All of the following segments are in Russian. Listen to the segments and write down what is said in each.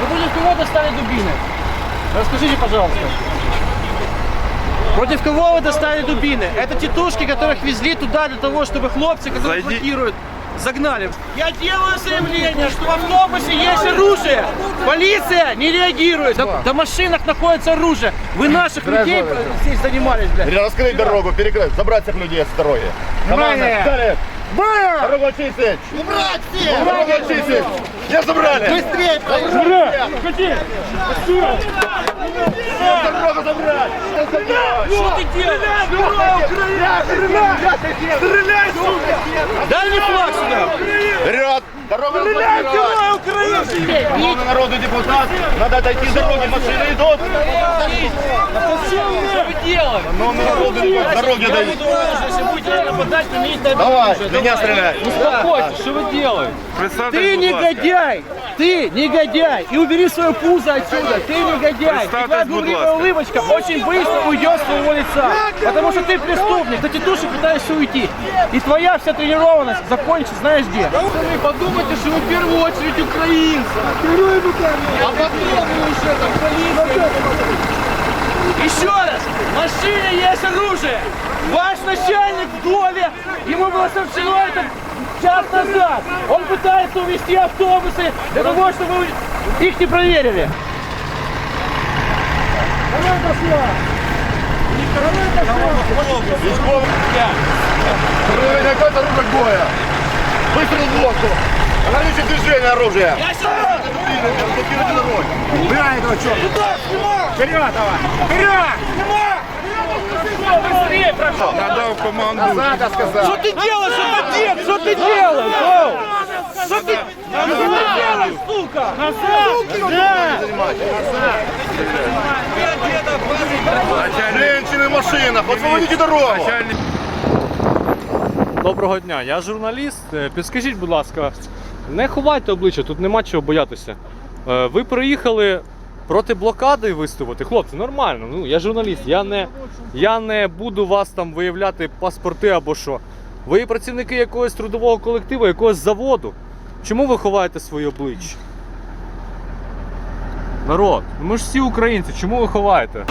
Вы против кого достали дубины? Расскажите, пожалуйста. Против кого вы достали дубины? Это тетушки, которых везли туда для того, чтобы хлопцы, которые Зайди. блокируют, загнали. Я делаю заявление, что в автобусе есть оружие. Полиция не реагирует. Да, в машинах находится оружие. Вы наших людей здесь занимались, блядь. Раскрыть дорогу, перекрыть, забрать всех людей с дороги. Команда, встали! Дорогу очистить! Убрать всех! Дорогу очистить! Все забрали! Быстрее! Дорогу забрать! Что ты делаешь? Стреляй, сука! Дай мне флаг сюда. Вперед! Дорогу разблокировать! Шановный народный депутат, надо отойти с дороги, машины идут! Депутат, дороги Я дают! буду оружие, если будете нападать, примените Давай, оружие. меня стреляй! Успокойтесь, что вы делаете? Ты негодяй! Ты негодяй! И убери свое пузо отсюда! Ты негодяй! И твоя ласка. улыбочка очень быстро уйдет с твоего лица! Потому что ты преступник, ты тетуши пытаешься уйти! И твоя вся тренированность закончится знаешь где? Вы подумайте, что вы в первую очередь украинцы! А потом вы уже там полиция! Еще раз! В машине есть оружие! Ваш начальник в доме! Ему было сообщено это час назад! Он пытается увезти автобусы для того, чтобы их не проверили! Військовий! Проявление какое-то оружие боя! Выстрел в воздух! Ограничить движение оружия! Я сюда! Блокируйте дорогу! Убирай этого черта! Вперед давай! Вперед! Быстрее, прошу! Надав команду. Назад, я сказал! Что ты делаешь, отец? Что ты делаешь? Оу! Что ты, что ты делаешь, сука? Назад! Женщины в машинах! Освободите дорогу! Начальник. Доброго дня, я журналіст. Е, Підскажіть, будь ласка, не ховайте обличчя, тут нема чого боятися. Е, Ви приїхали проти блокади виступити. Хлопці, нормально. Ну, я журналіст, я не, я не буду вас там виявляти паспорти або що. Ви працівники якогось трудового колективу, якогось заводу. Чому ви ховаєте своє обличчя? Народ, ну ми ж всі українці, чому ви ховаєте?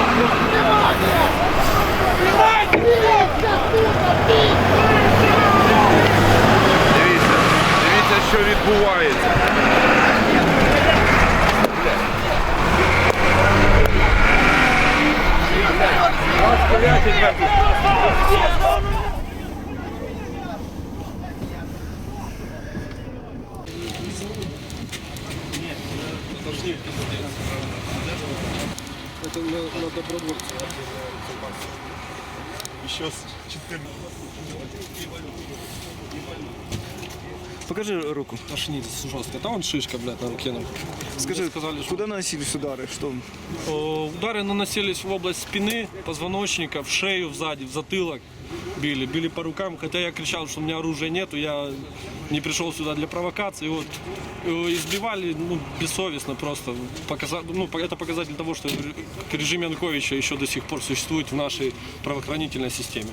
дивіться, що відбувається. Покажи руку. Ошнит жестко. Там он шишка, блядь, на руке. нам. Скажи, Мне сказали, что куда наносились удары? Что? э, удары наносились в область спины, позвоночника, в шею, сзади, в затылок. Били, били по рукам. Хотя я кричал, что у меня оружия нету, я не пришел сюда для провокации. Вот э, избивали, ну, бессовестно просто. Показа- ну, это показатель того, что режим Януковича еще до сих пор существует в нашей правоохранительной системе.